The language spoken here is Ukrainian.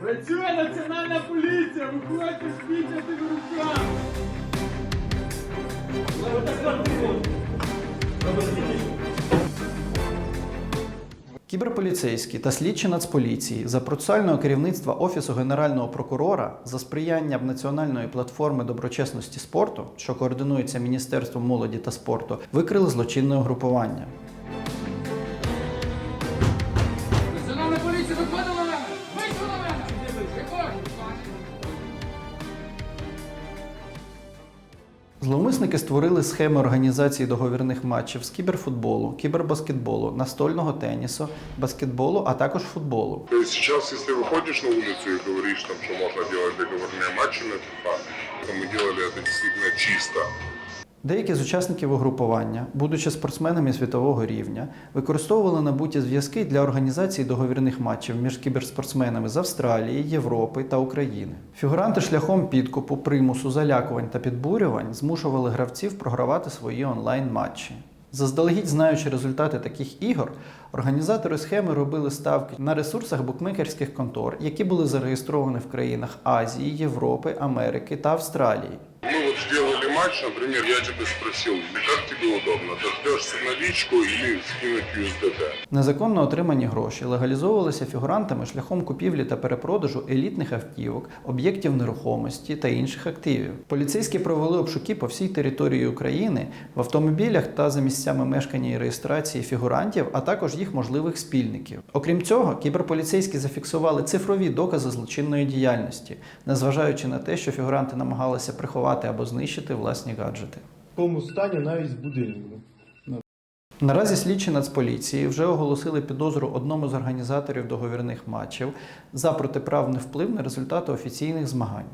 Працює національна поліція, виходьте з піднятими руками. Кіберполіцейські та слідчі Нацполіції за процесуального керівництва Офісу Генерального прокурора за сприяння Національної платформи доброчесності спорту, що координується Міністерством молоді та спорту, викрили злочинне угрупування. Зловмисники створили схеми організації договірних матчів з кіберфутболу, кібербаскетболу, настольного тенісу, баскетболу, а також футболу. То есть сейчас, если выходишь на улицу и говоришь, там, что можно делать договорные матчи на FIFA, то мы делали это действительно чисто. Деякі з учасників угрупування, будучи спортсменами світового рівня, використовували набуті зв'язки для організації договірних матчів між кіберспортсменами з Австралії, Європи та України. Фігуранти шляхом підкупу, примусу, залякувань та підбурювань змушували гравців програвати свої онлайн-матчі. Заздалегідь знаючи результати таких ігор, організатори схеми робили ставки на ресурсах букмекерських контор, які були зареєстровані в країнах Азії, Європи, Америки та Австралії. Мы вот сделали матч, например, я тебя спросил, как тебе удобно, дождешься наличку или скинуть USDT? Незаконно отримані гроші легалізовувалися фігурантами шляхом купівлі та перепродажу елітних автівок, об'єктів нерухомості та інших активів. Поліцейські провели обшуки по всій території України в автомобілях та за місцями мешкання і реєстрації фігурантів, а також їх можливих спільників. Окрім цього, кіберполіцейські зафіксували цифрові докази злочинної діяльності, незважаючи на те, що фігуранти намагалися приховати або знищити власні гаджети. В такому стані навіть з будильником. Наразі слідчі Нацполіції вже оголосили підозру одному з організаторів договірних матчів за протиправний вплив на результати офіційних змагань.